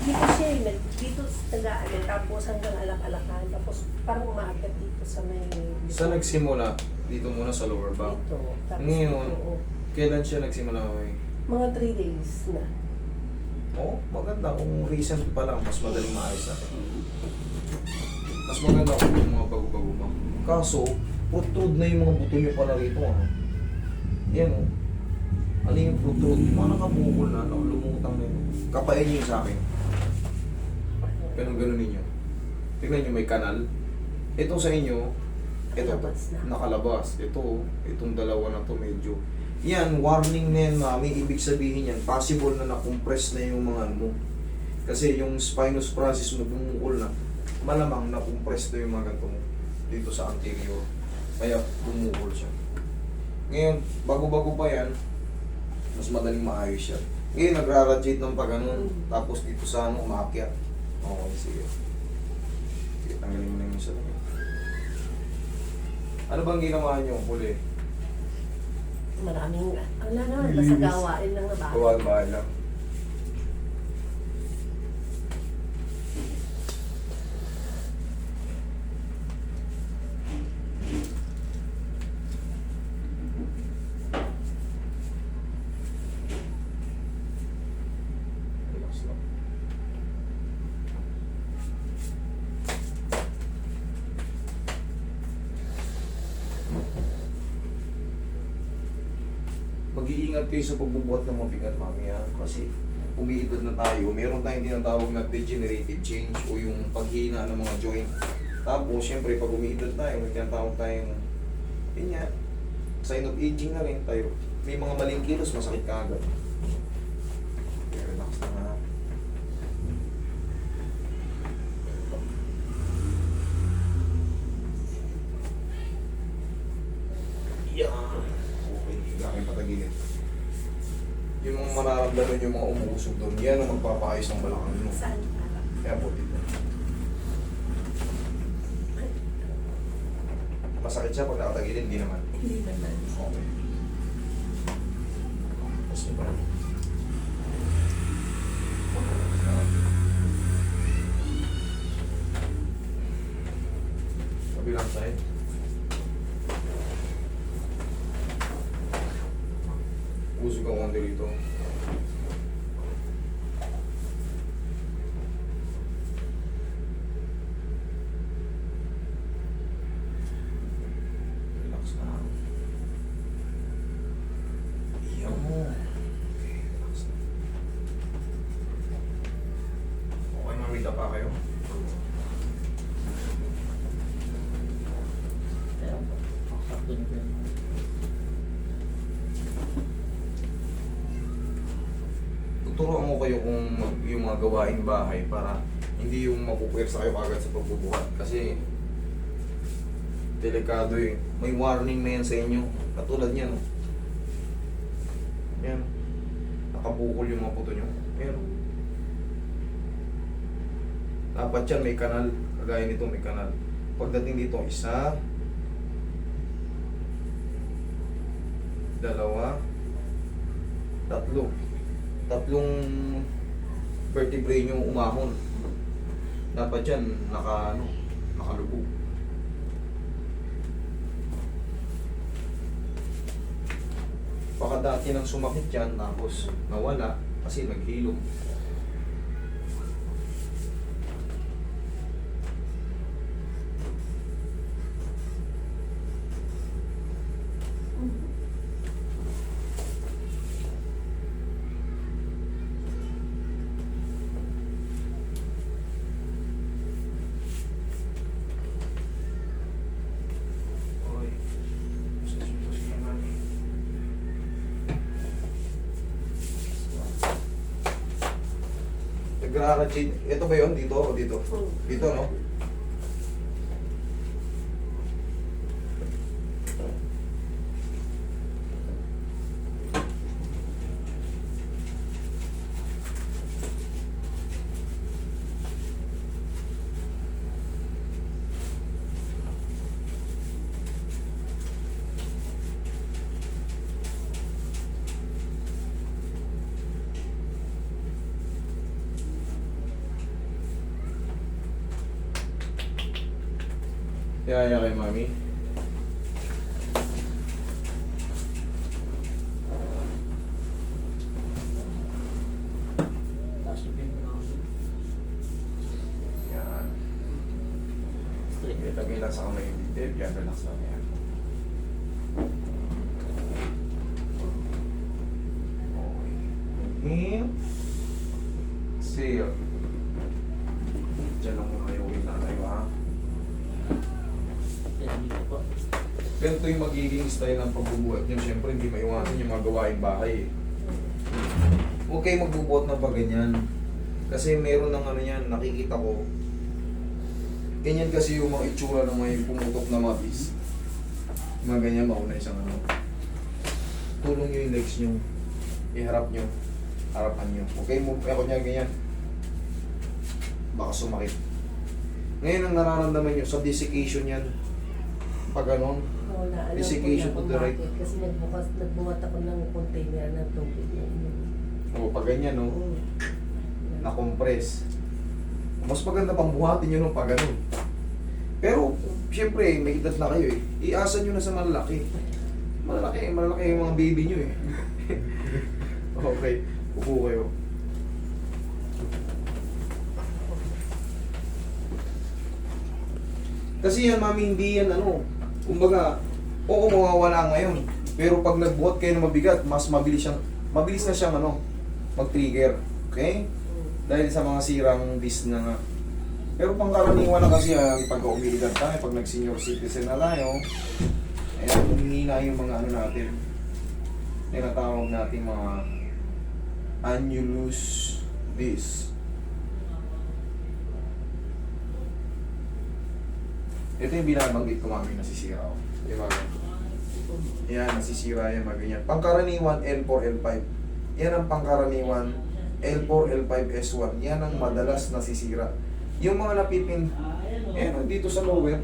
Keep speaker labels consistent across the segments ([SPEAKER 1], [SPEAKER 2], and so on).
[SPEAKER 1] Dito siya eh, nag- dito sa tagaan eh, tapos hanggang alak-alakan, tapos parang umaakyat dito sa may...
[SPEAKER 2] Sa nagsimula, dito muna sa lower back.
[SPEAKER 1] Dito. Tapos
[SPEAKER 2] Ngayon,
[SPEAKER 1] dito,
[SPEAKER 2] Kailan siya nagsimula okay?
[SPEAKER 1] mga 3 days na.
[SPEAKER 2] Oo, maganda. Kung recent pa lang, mas madaling maayos na. Mas maganda kung yung mga bago-bago pa. Kaso, protrude na yung mga buto niyo pala rito. Ah. Yan oh. Ano yung protrude? Mga nakabukol na, no? lumutang na yun. Kapain niyo sa akin. Ganun ganun ninyo. Tingnan niyo may kanal. Ito sa inyo, ito,
[SPEAKER 1] Nakalabas na.
[SPEAKER 2] nakalabas. Ito, itong dalawa na to medyo. Yan, warning na yan, mami. Ibig sabihin yan, possible na na-compress na yung mga ano mo. Kasi yung spinous process mo bumukol na, malamang na-compress na yung mga ganito mo dito sa anterior. Kaya bumukol siya. Ngayon, bago-bago pa yan, mas madaling maayos yan. Ngayon, nagra-radiate ng pag-anon, tapos dito sa ano, umaakyat. Okay, sige. Sige, tanggalin mo na yung isa. Ano bang ginawa niyo huli?
[SPEAKER 1] Maraming, wala naman, basta gawain lang na ba?
[SPEAKER 2] Gawa bahay lang. Relax lang. Mag-iingat kayo sa pagbubuhat ng mabigat mamaya kasi umiidad na tayo. Meron tayong tinatawag na degenerative change o yung paghina ng mga joint. Tapos, syempre, pag umiidad tayo, may tinatawag tayong, yun nga, sign of aging na rin tayo. May mga maling kilos, masakit ka agad. Okay, relax na nga. Yan. Okay, higa kayo patagilid. Yung mararamdaman yung mga umuusog doon, yan ang magpapaayos ng balakang mo. Kaya po dito. Masakit siya pag nakatagilid, hindi naman.
[SPEAKER 1] Hindi naman.
[SPEAKER 2] Okay. Tapos rin. Kabilang side. Usog ang konti rito. Relax na. Iyan mo. Okay, relax na. Okay, mamita pa kayo. Tuturuan mo kayo kung yung mga gawaing bahay para hindi yung mapupwersa kayo agad sa pagbubuhat. Kasi delikado eh. May warning na yan sa inyo. Katulad niyan. oh. Yan. Nakabukol yung mga puto nyo. Yan. oh. Dapat yan may kanal. Kagaya nito may kanal. Pagdating dito, isa, dalawa, tatlo. Tatlong vertebrae nyo umahon. Dapat yan naka, ano, nakalubog. Baka dati nang sumakit yan, tapos nawala kasi naghilom. Oy. Push ka naman. Nagra-ratchet. Ito ba yun? Dito o dito? Dito, no? Yaya kay mami. Yan. Ilagay lang sa kamay yung. Yan, relax lang yan. Okay. Inhale. Exhale. Diyan lang muna kayo ulit na tayo ha.
[SPEAKER 3] Yan, dito po.
[SPEAKER 2] Ganito yung magiging style ng pagbubuhat nyo. Siyempre, hindi maiwasan yung mga gawaing bahay. Huwag kayo magbubuhat ng pag ganyan. Kasi meron ng ano yan, nakikita ko. Ganyan kasi yung mga itsura ng yung pumutok na mga bis. Mga ganyan, mauna isang ano. Tulong nyo yung legs nyo. Iharap nyo. Harapan nyo. Okay, move. Ako niya, ganyan. Baka sumakit. Ngayon ang nararamdaman nyo sa desiccation yan. Pag ganon,
[SPEAKER 1] Oo, naalala ko
[SPEAKER 2] Desiccation
[SPEAKER 1] na
[SPEAKER 2] to the right.
[SPEAKER 1] bakit. Kasi nagbukas, nagbuhat ako ng container ng tubig na inom.
[SPEAKER 2] o pag ganyan, no,
[SPEAKER 1] Oo.
[SPEAKER 2] na-compress. Mas maganda pang buhatin nyo nung pag ganun. Pero, syempre, may edad na kayo eh. Iasa nyo na sa malalaki. Malalaki, malalaki yung mga baby nyo eh. okay, upo kayo. Kasi yan, mami, hindi yan ano. Kumbaga, oo, mawawala ngayon. Pero pag nagbuhat kayo ng mabigat, mas mabilis siyang, mabilis na siyang ano, mag-trigger. Okay? Dahil sa mga sirang disc na nga. Pero pangkaraniwan na kasi ang pag umiligat tayo, pag nag-senior citizen na tayo, ayan, humihina yung mga ano natin. Tinatawag natin mga annulus disc. Ito yung binabanggit ko mami nasisira ako. Di ba? Yan, nasisira yan, mga ganyan. Pangkaraniwan, L4, L5. Yan ang pangkaraniwan, L4, L5, S1. Yan ang madalas nasisira. Yung mga napipin, yan, oh, dito sa lower,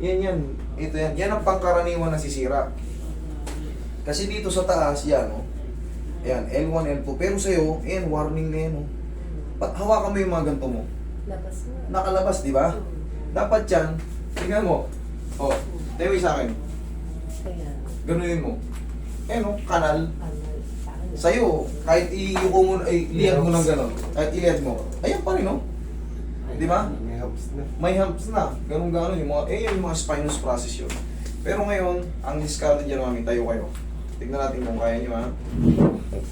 [SPEAKER 2] yan yan, ito yan. Yan ang pangkaraniwan nasisira. Kasi dito sa taas, yan, oh. Yan, L1, L2. Pero sa'yo, yan, warning na yan, oh. Ba't hawakan mo yung mga ganito mo?
[SPEAKER 1] Labas na.
[SPEAKER 2] Nakalabas, di ba? Dapat yan, tingnan mo. Oh, tayo sa akin.
[SPEAKER 1] Kaya,
[SPEAKER 2] Ganunin mo. Eh no, kanal.
[SPEAKER 1] ano, saan-
[SPEAKER 2] Sa'yo, kahit iyuko mo, ay, lihat mo ng gano'n. Kahit ilihat mo. Ayan pa rin, no? Di ba?
[SPEAKER 4] May helps na.
[SPEAKER 2] May humps na. Ganun gano'n yung mga, eh yung mga spinous process yun. Pero ngayon, ang discarded dyan mami, tayo kayo. Tignan natin kung kaya nyo ha.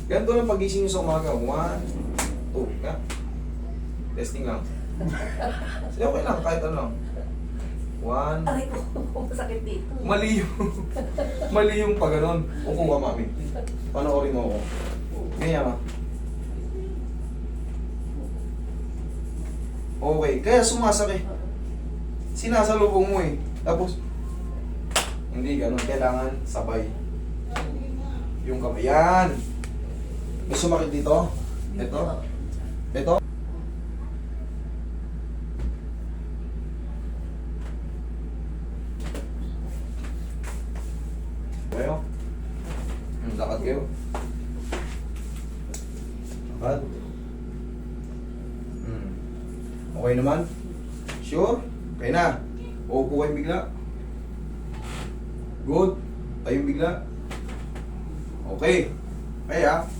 [SPEAKER 2] Ganito lang pagising nyo sa umaga. One, two, nga. Testing lang. Sige, okay lang, kahit ano lang. One,
[SPEAKER 1] Aray ko, masakit dito.
[SPEAKER 2] Mali yung, mali yung pag ganon. Upo ka, mami. Panoorin mo ako. Ganyan ka. Okay, kaya sumasakit. Sinasalubong mo eh. Tapos, hindi ganon. Kailangan sabay. Yung kamay. Yan! May sumakit dito? Ito? Ito? Kayo? Hmm, lakad kayo. Lakad. Hmm. Okay naman? Sure? Okay na. Uupo kayo bigla. Good. Tayo bigla. Okay. Okay.